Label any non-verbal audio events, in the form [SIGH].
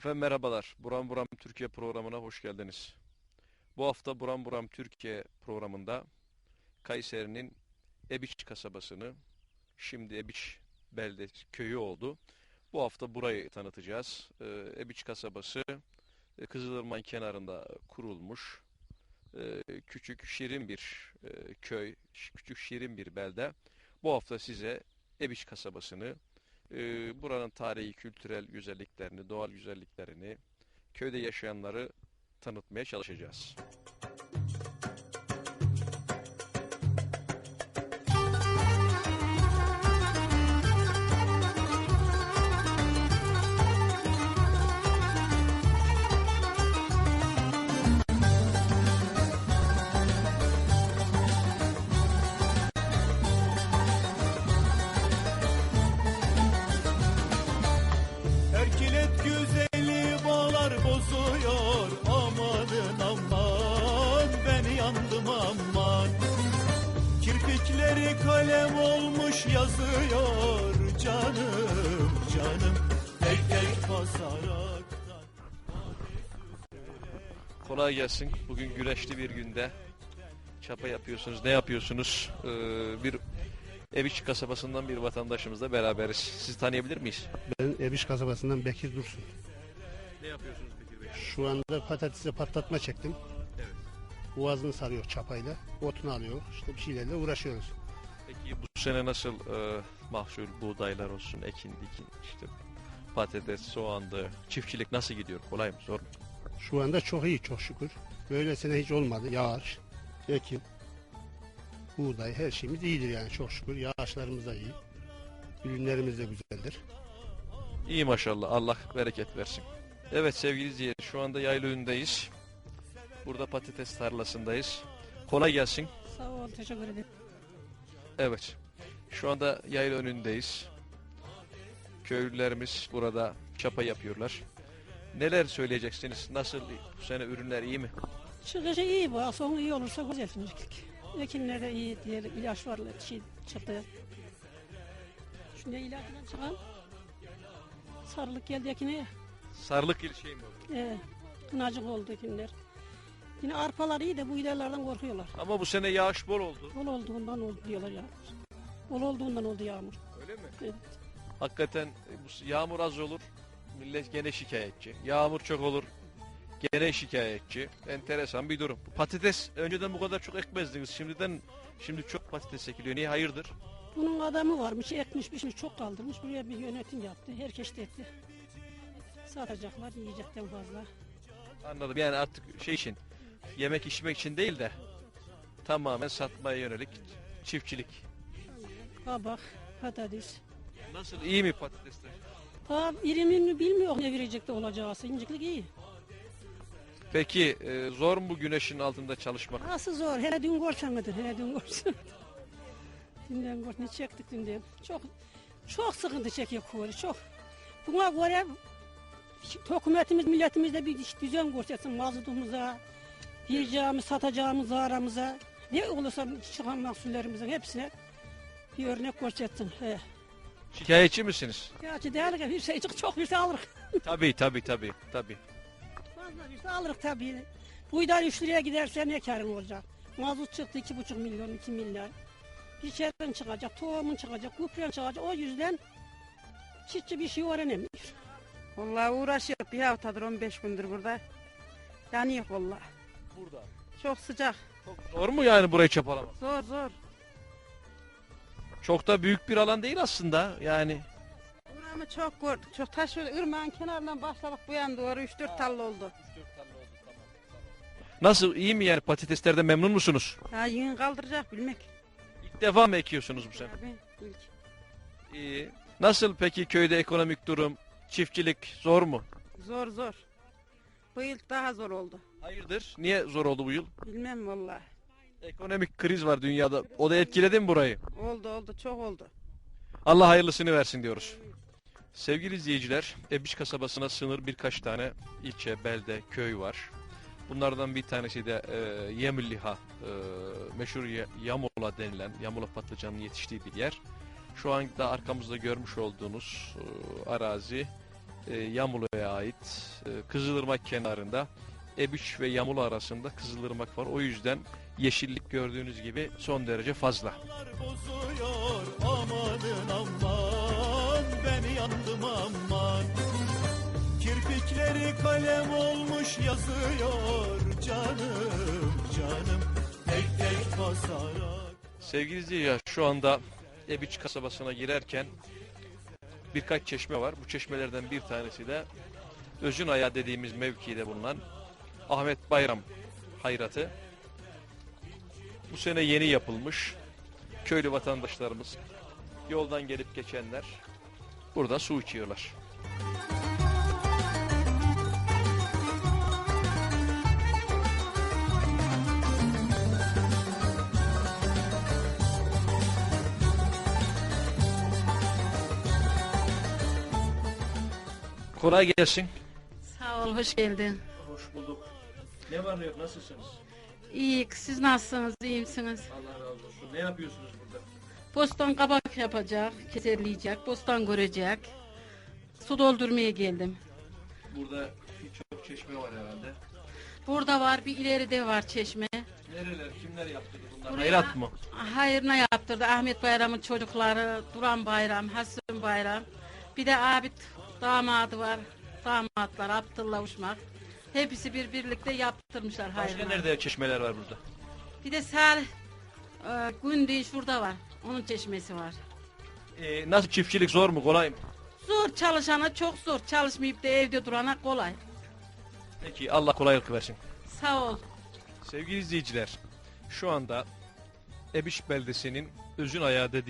Efendim merhabalar. Buram Buram Türkiye programına hoş geldiniz. Bu hafta Buram Buram Türkiye programında Kayseri'nin Ebiç kasabasını, şimdi Ebiç belde köyü oldu. Bu hafta burayı tanıtacağız. Ee, Ebiç kasabası e, Kızılırmak kenarında kurulmuş e, küçük şirin bir e, köy, küçük şirin bir belde. Bu hafta size Ebiç kasabasını, e, buranın tarihi, kültürel güzelliklerini, doğal güzelliklerini, köyde yaşayanları tanıtmaya çalışacağız. Yandım aman Kirpikleri kalem olmuş yazıyor Canım canım tek tek basaraktan Kolay gelsin. Bugün güneşli bir günde çapa yapıyorsunuz. Ne yapıyorsunuz? Ee, bir Ebiç kasabasından bir vatandaşımızla beraberiz. Sizi tanıyabilir miyiz? Ben Ebiş kasabasından Bekir Dursun. Ne yapıyorsunuz Bekir Bey? Şu anda patatesi patlatma çektim. Boğazını sarıyor çapayla. Otunu alıyor. İşte bir şeylerle uğraşıyoruz. Peki bu sene nasıl e, mahsul, buğdaylar olsun, ekin, dikin, işte patates, soğandı, çiftçilik nasıl gidiyor? Kolay mı, zor mu? Şu anda çok iyi çok şükür. Böyle sene hiç olmadı. Yağış, ekim, buğday her şeyimiz iyidir yani çok şükür. Yağışlarımız da iyi. Ürünlerimiz de güzeldir. İyi maşallah. Allah bereket versin. Evet sevgili izleyiciler şu anda yayla önündeyiz. Burada patates tarlasındayız. Kolay gelsin. Sağ ol, teşekkür ederim. Evet. Şu anda yayla önündeyiz. Köylülerimiz burada çapa yapıyorlar. Neler söyleyeceksiniz? Nasıl bu sene ürünler iyi mi? Çıkışı iyi bu, sonu iyi olursa güzel şimdilik. Ekinler de iyi, diğer ilaç var, şey çıktı. Şimdi ilaçtan çıkan sarılık geldi ekine, Sarılık il şey mi oldu? e, kınacık oldu ekinler. Yine arpalar iyi de bu ilerlerden korkuyorlar. Ama bu sene yağış bol oldu. Bol olduğundan oldu diyorlar ya. Bol olduğundan oldu yağmur. Öyle mi? Evet. Hakikaten e, bu yağmur az olur. Millet gene şikayetçi. Yağmur çok olur. Gene şikayetçi. Enteresan bir durum. Patates önceden bu kadar çok ekmezdiniz. Şimdiden şimdi çok patates ekiliyor. Niye? Hayırdır? Bunun adamı varmış, ekmiş, biçmiş, çok kaldırmış. Buraya bir yönetim yaptı. Herkes de etti. Satacaklar, yiyecekten fazla. Anladım. Yani artık şey için yemek içmek için değil de tamamen satmaya yönelik çiftçilik. Kabak, patates. Nasıl? iyi mi patatesler? Ta irimini bilmiyor ne verecek de olacağı. İnciklik iyi. Peki e, zor mu güneşin altında çalışmak? Nasıl zor. Hele dün görsen hele dün görsen. [LAUGHS] Dünden gör, ne çektik dünden. Çok çok sıkıntı çekiyor kuvveti, çok. Buna göre hükümetimiz, milletimiz de bir düzen göstersin mazlumumuza, yiyeceğimiz, satacağımız aramıza. Ne olursa çıkan mahsullerimizin hepsine bir örnek göstersin. He. Şikayetçi misiniz? Gerçi değerli ki bir şey çok, çok bir şey alırız. [LAUGHS] tabii tabii tabii tabii. Fazla bir şey alırız tabii. Buğday 3 liraya giderse ne karın olacak? Mazot çıktı 2,5 milyon, 2 milyar. Biçerin çıkacak, tohumun çıkacak, gübren çıkacak. O yüzden çiftçi bir şey öğrenemiyor. Vallahi uğraşıyor bir haftadır 15 gündür burada. Yanıyor vallahi. Burada. Çok sıcak. Çok zor mu yani burayı çapalamak? Zor zor. Çok da büyük bir alan değil aslında yani. Buramı çok gördük. Çok taş ırmağın kenarından başladık bu yana doğru 3-4 talla oldu. Nasıl iyi mi yani patateslerden memnun musunuz? Ha yığın kaldıracak bilmek. İlk defa mı ekiyorsunuz bu sene? Tabii ilk. İyi. Nasıl peki köyde ekonomik durum, çiftçilik zor mu? Zor zor. Bu yıl daha zor oldu. Hayırdır? Niye zor oldu bu yıl? Bilmem vallahi. Ekonomik kriz var dünyada. O da etkiledi mi burayı? Oldu oldu çok oldu. Allah hayırlısını versin diyoruz. Sevgili izleyiciler, Ebiş kasabasına sınır birkaç tane ilçe, belde, köy var. Bunlardan bir tanesi de e, Yemülliha, e, meşhur Yamola denilen, Yamola patlıcanının yetiştiği bir yer. Şu anda arkamızda görmüş olduğunuz e, arazi e, Yamulu'ya ait. E, Kızılırmak kenarında Ebiç ve Yamulu arasında Kızılırmak var. O yüzden yeşillik gördüğünüz gibi son derece fazla. bozuyor amanın aman ben yandım aman Kirpikleri kalem olmuş yazıyor canım canım tek tek basarak Sevgili izleyiciler şu anda Ebiç kasabasına girerken birkaç çeşme var. Bu çeşmelerden bir tanesi de Özün Ayağı dediğimiz mevkide bulunan Ahmet Bayram Hayratı. Bu sene yeni yapılmış. Köylü vatandaşlarımız, yoldan gelip geçenler burada su içiyorlar. Kolay gelsin. Sağ ol, hoş geldin. Hoş bulduk. Ne var ne yok nasılsınız? İyi, siz nasılsınız, iyi misiniz? Allah razı olsun. Ne yapıyorsunuz burada? Bostan kabak yapacak, keserleyecek, bostan görecek. Su doldurmaya geldim. Burada birçok çeşme var herhalde. Burada var, bir ileride var çeşme. Nereler, kimler yaptırdı bunlar? Buraya- Hayrat mı? Hayırına yaptırdı Ahmet Bayram'ın çocukları, Duran Bayram, Hasan Bayram. Bir de abi damadı var, damatlar, Abdullah Uşmak. Hepsi bir birlikte yaptırmışlar Başka hayırına. nerede çeşmeler var burada? Bir de Salih e, Gündeş şurada var, onun çeşmesi var. Ee, nasıl çiftçilik zor mu, kolay mı? Zor çalışana çok zor. Çalışmayıp da evde durana kolay. Peki Allah kolaylık versin. Sağ ol. Sevgili izleyiciler, şu anda Ebiş beldesinin Özün Ayağı dediği